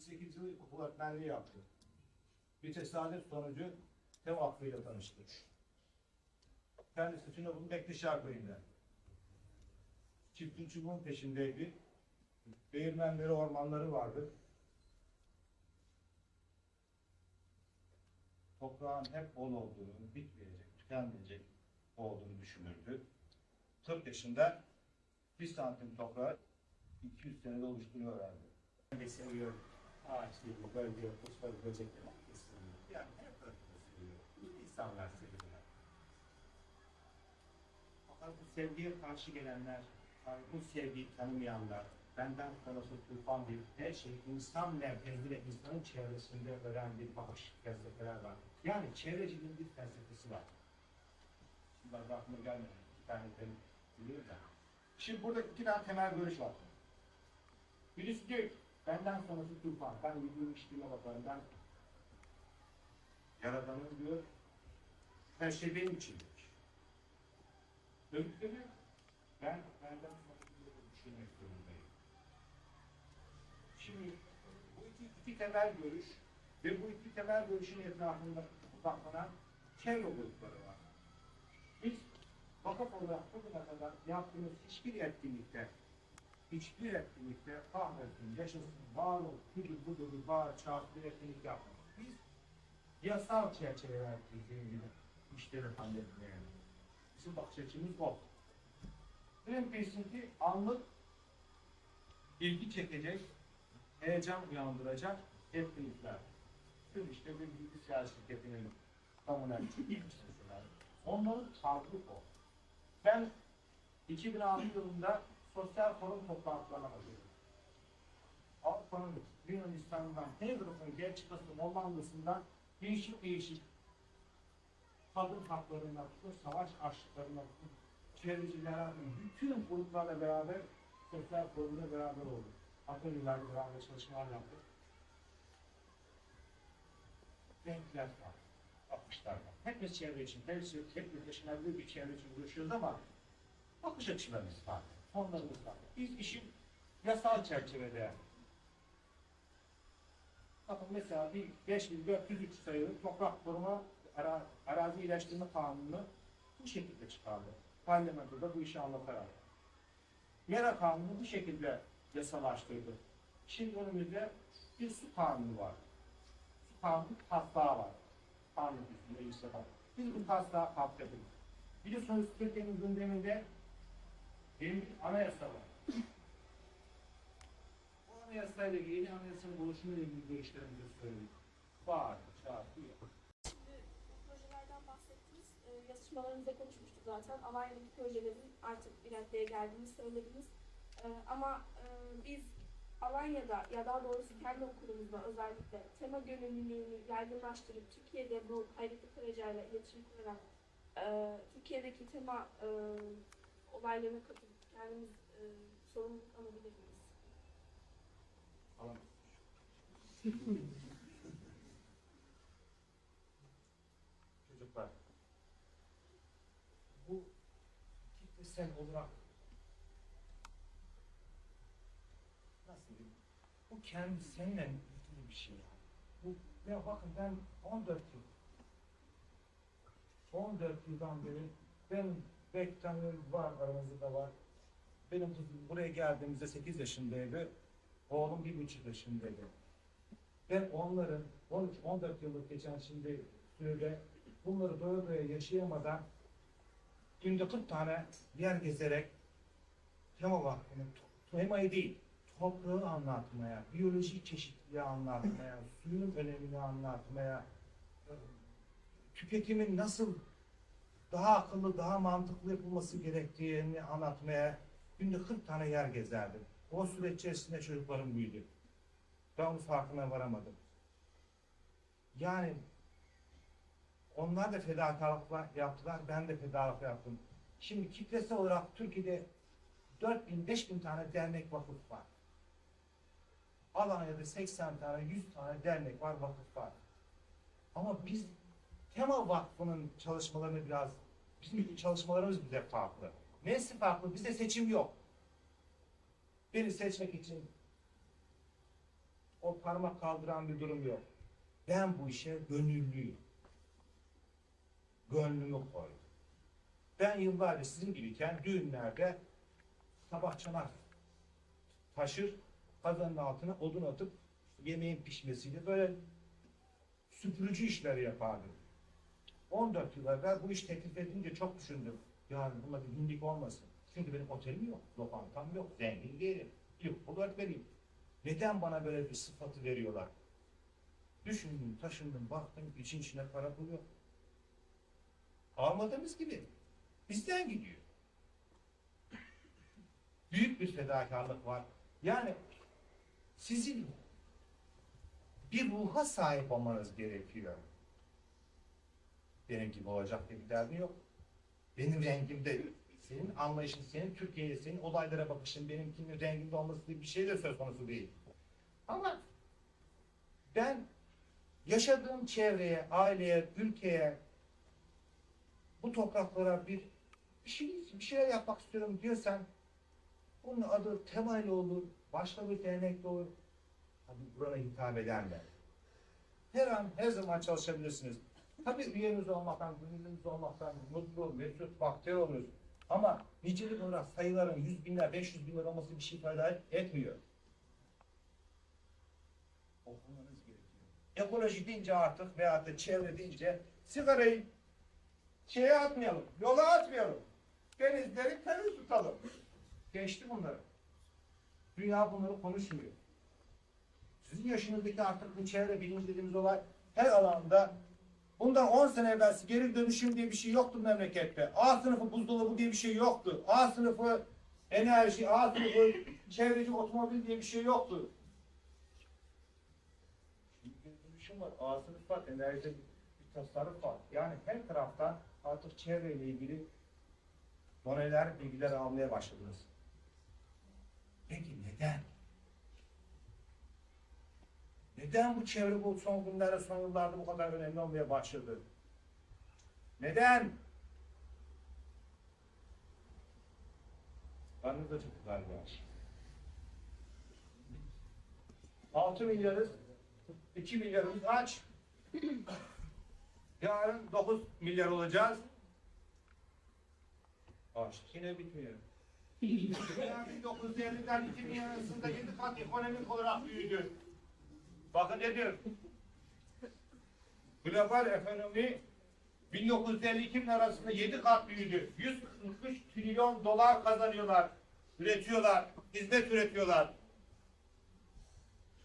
8 yıl ilkokul öğretmenliği yaptı. Bir tesadüf sonucu TEV Vakfı ile tanıştı. Kendisi Sinop'un Beklişehir köyünde. Çiftçiliğin peşindeydi. Değirmenleri, ormanları vardı. Toprağın hep bol olduğunu, bitmeyecek, tükenmeyecek olduğunu düşünürdü. 40 yaşında bir santim toprağı 200 senede oluştuğunu öğrendi. Ben de seviyorum. Ağaçları, bölge, kuşları, böcekleri seviyorum. Yani hep böyle seviyorum. İnsanlar seviyorlar. Fakat bu sevgiye karşı gelenler, bu sevgiyi tanımayanlar, benden sonrası tufan bir her şey insan merkezli ve insanın çevresinde veren bir bakış felsefeler var. Yani çevreciliğin bir felsefesi var. Şimdi bak aklıma gelmedi. İki tane benim biliyor da. Şimdi burada iki tane temel görüş var. Birisi diyor benden sonrası tufan. Ben yediğim içtiğime bakarım. Ben Yaradan'ın diyor, her şey benim içindir. Öbürü de diyor, ben benden sonrası diyor, düşünmek zorundayım. Şimdi bu iki, iki temel görüş ve bu iki temel görüşün etrafında toplanan çevre grupları var. Biz vakıf olarak bugüne kadar yaptığımız hiçbir etkinlikte hiçbir etkinlikte kahretsin, yaşasın, var ol, şudur budur, bağır, çağır bir etkinlik yapmadık. Biz yasal çerçeveler gibi işleri halletmeye. Bizim bakış açımız o. Greenpeace'in ki anlık ilgi çekecek, heyecan uyandıracak etkinlikler. Tüm işte bir bilgisayar şirketinin kamuna ilk mesela. Onların tarzı o. Ben 2006 yılında sosyal forum toplantılarına katılıyorum. Avrupa'nın Yunanistan'dan, Hebrus'un Belçika'sın, Hollanda'sından değişik değişik kadın haklarına tutun, savaş açlıklarına tutun, çevreciler, bütün gruplarla beraber sosyal forumda beraber olduk. Atölyelerle beraber çalışmalar yaptık. Renkler var, bakışlar var. Hepimiz çevre için, hepimiz, hepimiz yaşanabilir bir çevre için uğraşıyoruz ama bakış açılarımız farklı, fonlarımız farklı. Biz işin yasal çerçevede Bakın mesela bir 5403 sayılı toprak koruma ara, arazi iyileştirme kanunu bu şekilde çıkardı. Parlamentoda bu işi anlatarak. Mera kanunu bu şekilde yasalaştırdı. Şimdi önümüzde bir su kanunu var. Su kanunu taslağı var. Kanun üstünde işte. Biz bu taslağı kalktık. Biliyorsunuz Türkiye'nin gündeminde yeni bir anayasa var. Bu anayasayla yeni anayasanın oluşumuyla ilgili görüşlerimizi söyledik. Şimdi bu projelerden bahsettiniz. Ee, yazışmalarınızda konuşmuştuk zaten. Alanya'daki projelerin artık bir raddeye geldiğini söylediniz. Ee, ama e, biz Alanya'da ya daha doğrusu kendi okulumuzda özellikle tema gönüllülüğünü yaygınlaştırıp Türkiye'de bu hayretli projeyle iletişim kurarak e, Türkiye'deki tema e, olaylarına katılıp kendimiz e, sorumluluk alabilir miyiz? Tamam. Çocuklar, bu kitlesel olarak nasıl diyeyim? Bu kendi seninle ilgili bir şey yani. Bu, ya bakın ben 14 yıl 14 yıldan beri ben tanıyorum var aramızda da var. Benim kızım buraya geldiğimizde 8 yaşındaydı. Oğlum bir buçuk yaşındaydı. Ben onların 13-14 yıllık geçen şimdi sürede bunları doya doya yaşayamadan günde 40 tane yer gezerek tema vakfını, temayı değil, toprağı anlatmaya, biyolojik çeşitliliği anlatmaya, suyun önemini anlatmaya, tüketimin nasıl daha akıllı, daha mantıklı yapılması gerektiğini anlatmaya günde 40 tane yer gezerdim. O süreç içerisinde çocuklarım büyüdü. Ben onun farkına varamadım. Yani onlar da fedakarlıklar yaptılar, ben de fedakarlık yaptım. Şimdi kitlesel olarak Türkiye'de 4 bin, 5 bin tane dernek vakıf var. Alanya'da 80 tane, 100 tane dernek var, vakıf var. Ama biz Tema Vakfı'nın çalışmalarını biraz, bizim çalışmalarımız bize farklı. Nesi farklı? Bizde seçim yok. Beni seçmek için o parmak kaldıran bir durum yok. Ben bu işe gönüllüyüm. Gönlümü koydum. Ben yıllarca sizin gibiyken düğünlerde sabah çanak taşır, kazanın altına odun atıp yemeğin pişmesiyle böyle süpürücü işleri yapardım. 14 yıl evvel bu iş teklif edince çok düşündüm. Yani buna bir günlük olmasın. Çünkü benim otelim yok, lokantam yok, zengin değilim. Yok, öğretmeniyim. Neden bana böyle bir sıfatı veriyorlar? Düşündüm, taşındım, baktım, için içine para pul yok. Almadığımız gibi bizden gidiyor. Büyük bir fedakarlık var. Yani sizin bir ruha sahip olmanız gerekiyor. Benim gibi olacak diye bir derdin yok. Benim rengimde, senin anlayışın, senin Türkiye'ye, senin olaylara bakışın benimkinin renginde olması diye bir şey de söz konusu değil. Ama ben yaşadığım çevreye, aileye, ülkeye, bu topraklara bir bir şey bir şeyler yapmak istiyorum diyorsan bunun adı temayla olur, başka bir dernekte olur. Tabii burana hitap ederler. Her an, her zaman çalışabilirsiniz. Tabii üyemiz olmaktan, gönüllümüz olmaktan mutlu, mesut, bahtiyar oluruz. Ama nicelik olarak sayıların 100 binler, 500 binler olması bir şey fayda etmiyor. Okumanız gerekiyor. Ekoloji deyince artık veyahut da çevre deyince sigarayı şeye atmayalım, yola atmayalım. Denizleri temiz tutalım. Geçti bunları. Dünya bunları konuşmuyor. Sizin yaşınızdaki artık bu çevre bilinci dediğimiz olay her alanda bundan 10 sene evvelsi geri dönüşüm diye bir şey yoktu memlekette. A sınıfı buzdolabı diye bir şey yoktu. A sınıfı enerji, A sınıfı çevreci otomobil diye bir şey yoktu. Şimdi geri dönüşüm var. A sınıf var, enerjide bir tasarruf var. Yani her taraftan artık çevreyle ilgili doneler, bilgiler almaya başladınız. Peki neden? Neden bu çevre bu son günlerde, son yıllarda bu kadar önemli olmaya başladı? Neden? Karnınız da çok galiba. 6 milyarız, 2 milyarımız aç. Yarın 9 milyar olacağız. Aç. Yine bitmiyor. Yani 1950'den 2000 arasında 7 kat ekonomik olarak büyüdü. Bakın ne diyor? Global ekonomi 1950-2000 arasında 7 kat büyüdü. 143 trilyon dolar kazanıyorlar. Üretiyorlar. Hizmet üretiyorlar.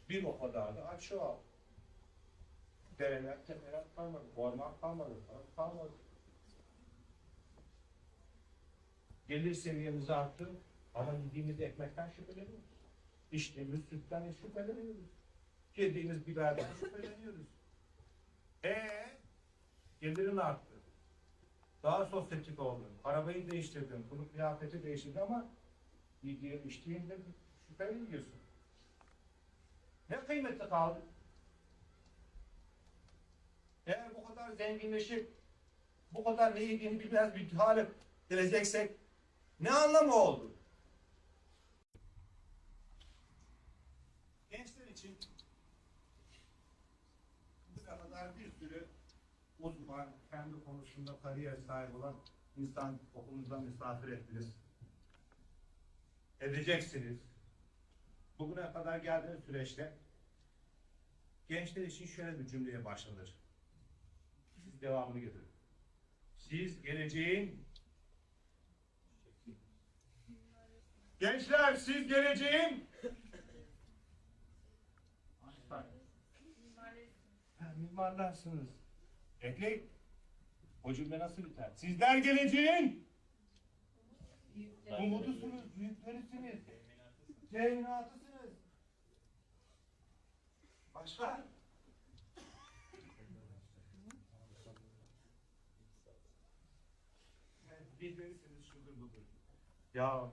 Bir o kadar da aç an. Dereler, tepeler kalmadı. Orman kalmadı. Kalmadı. Gelir seviyemiz arttı. Ama yediğimiz ekmekten şüpheleniyoruz. İçtiğimiz sütten şüpheleniyoruz. Yediğimiz biberden şüpheleniyoruz. Ee, gelirin arttı. Daha sosyetik oldun. Arabayı değiştirdin. Kuru kıyafeti değiştirdin ama yediğin, içtiğinde şüpheleniyorsun. Ne kıymeti kaldı? Eğer bu kadar zenginleşip bu kadar ne yediğini bilmez bir hale geleceksek ne anlamı oldu? Gençler için kadar bir sürü uzman, kendi konusunda kariyer sahibi olan insan okulumuzda misafir ettiniz. Edeceksiniz. Bugüne kadar geldiğiniz süreçte gençler için şöyle bir cümleye başlanır. Siz devamını getirin. Siz geleceğin Gençler siz geleceğin Ha, mimarlarsınız. Ekleyin. O cümle nasıl biter? Sizler geleceğin umudusunuz, büyüklerisiniz. Teminatısınız. Başka? Bizlerisiniz şudur budur. Ya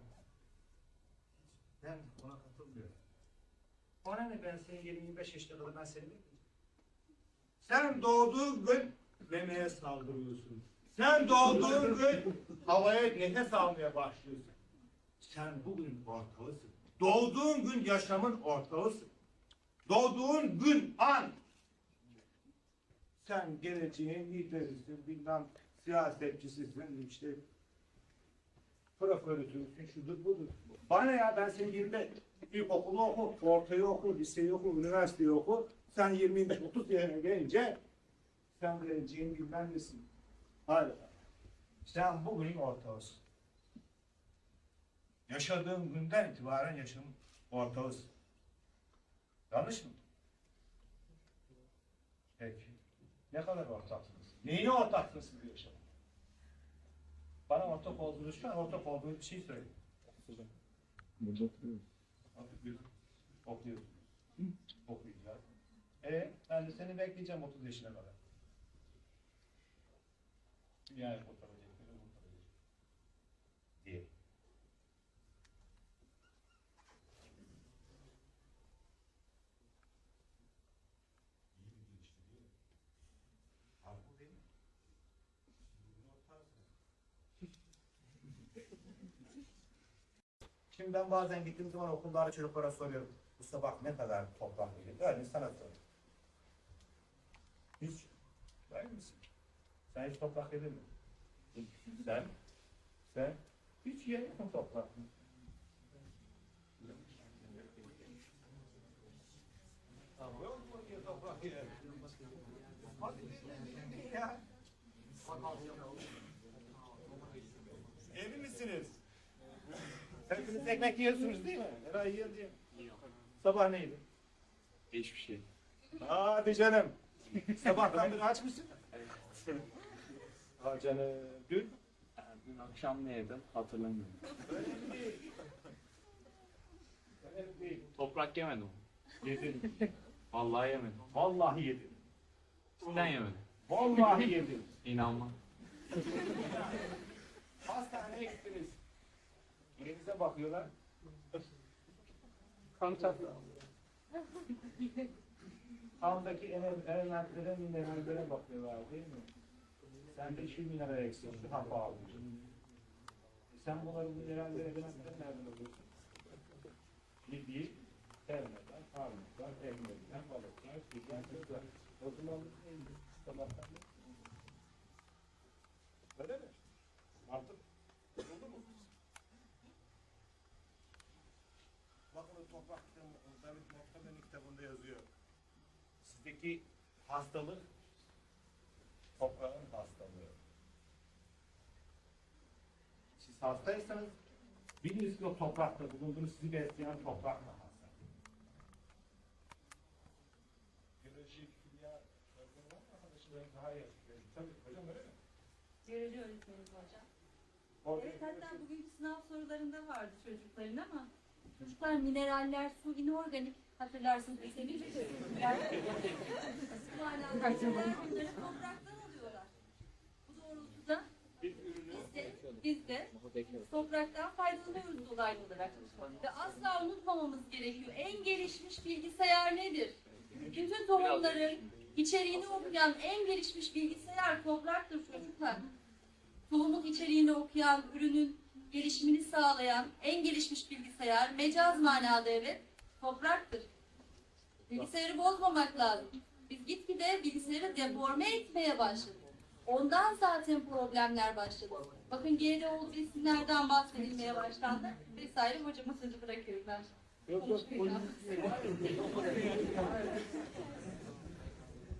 ben ona katılmıyorum. Ona ne ben senin 25 yaşına kadar ben seni bekleyeceğim. Sen doğduğun gün memeye saldırıyorsun. Sen doğduğun gün havaya nefes almaya başlıyorsun. Sen bugün ortalısın. Doğduğun gün yaşamın ortalısın. Doğduğun gün an. Sen geleceğin liderisin, bilmem siyasetçisisin, işte profesörsün, şudur budur. Bana ya ben senin 25 ilkokulu oku, ortayı oku, liseyi oku, üniversiteyi oku. Sen 25-30 yaşına gelince sen geleceğin bilmem nesin. Hayır. Sen bugünün ortağısın. Yaşadığın günden itibaren yaşamın ortağısın. Yanlış mı? Peki. Ne kadar ortaksınız? Neyine ortaksınız bu yaşam? Bana ortak olduğunuz an ortak olduğunuz bir şey söyleyin. Burada oturuyoruz. Okuyorsunuz. Okuyacağız. E ben de seni bekleyeceğim 30 yaşına kadar. Dünyayı kurtaracak, beni kurtaracak. Diye. Şimdi ben bazen gittiğim zaman okullarda çocuklara soruyorum. Bu sabah ne kadar toplam yedin? Örneğin sana soruyorum. Var mısın? Sen hiç toprak yedin mi? Sen? Sen? Hiç yedin mi toprak? Yok mu diye toprak yedin? Hadi ya. Emin misiniz? Hepiniz ekmek yiyorsunuz değil mi? Herhalde yiyor diye. Sabah neydi? Hiçbir şey. Hadi canım. Sabahtan beri aç mısın? Ha canım. Dün? Dün akşam ne yedim hatırlamıyorum. Önemli değil. Önemli değil. Toprak yemedim. Yedin. Vallahi yemedim. Vallahi yedin. Cidden yemedim. Vallahi yedin. İnanmam. Hastaneye gittiniz. Elinize bakıyorlar. Kan çattı. Kandaki ele- elementlere, minerallere bakıyorlar değil mi? Sen de şu mineral eksik, şu hapı almışsın. E sen bunları mineraller, elementleri nereden alıyorsun? Bildiğin sevmeden, armutlar, ekmekler, balıklar, sütler, sütler. O zaman neydi? Sabahtan beri. Öyle mi? Artık oldu mu? Bakın o toprak kitabı, David Montgomery'nin kitabında yazıyor. Sizdeki hastalık toprağın hastalığı. Siz hastaysanız biliniz ki o toprakta bulunduğunuz sizi besleyen toprak da hasta. Biyoloji, kimya, mı arkadaşım? Daha iyi. Tabii hocam öyle mi? Biyoloji öğretmenimiz hocam. Evet hatta bugünkü sınav sorularında vardı çocukların ama çocuklar mineraller, su, inorganik hatırlarsınız. Su alakalılar bunları topraktan alıyorlar. Bu doğrultuda biz de, biz de topraktan faydalanıyoruz dolaylı olarak. Ve asla unutmamamız gerekiyor. En gelişmiş bilgisayar nedir? Bütün tohumların içeriğini okuyan en gelişmiş bilgisayar topraktır çocuklar tohumun içeriğini okuyan, ürünün gelişimini sağlayan en gelişmiş bilgisayar, mecaz manada evet, topraktır. Bilgisayarı bozmamak lazım. Biz gitgide bilgisayarı deforme etmeye başladık. Ondan zaten problemler başladı. Bakın geride olduğu isimlerden bahsedilmeye başlandı vesaire. Hocama sözü bırakıyorum ben.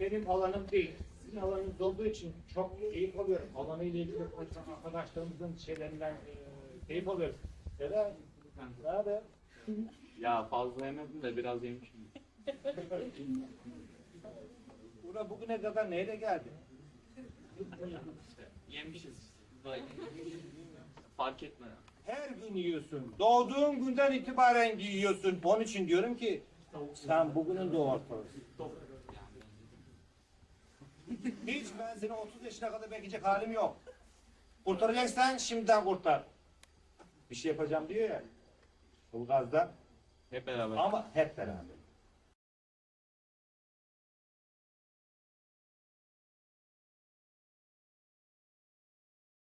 Benim alanım değil. Sizin alanınız olduğu için çok keyif alıyorum. Alanıyla ilgili konuşan arkadaşlarımızın şeylerinden e, keyif alıyorum. Neden? Nerede? Ya fazla yemedim de biraz yemişim. Bura bugüne kadar neyle geldi? Yemişiz. Fark etme. Her gün yiyorsun. Doğduğun günden itibaren yiyorsun. Onun için diyorum ki sen bugünün de ortağısın. Hiç ben seni 30 yaşına kadar bekleyecek halim yok. Kurtaracaksan şimdiden kurtar. Bir şey yapacağım diyor ya. Bulgaz'da. Hep beraber. Ama hep beraber.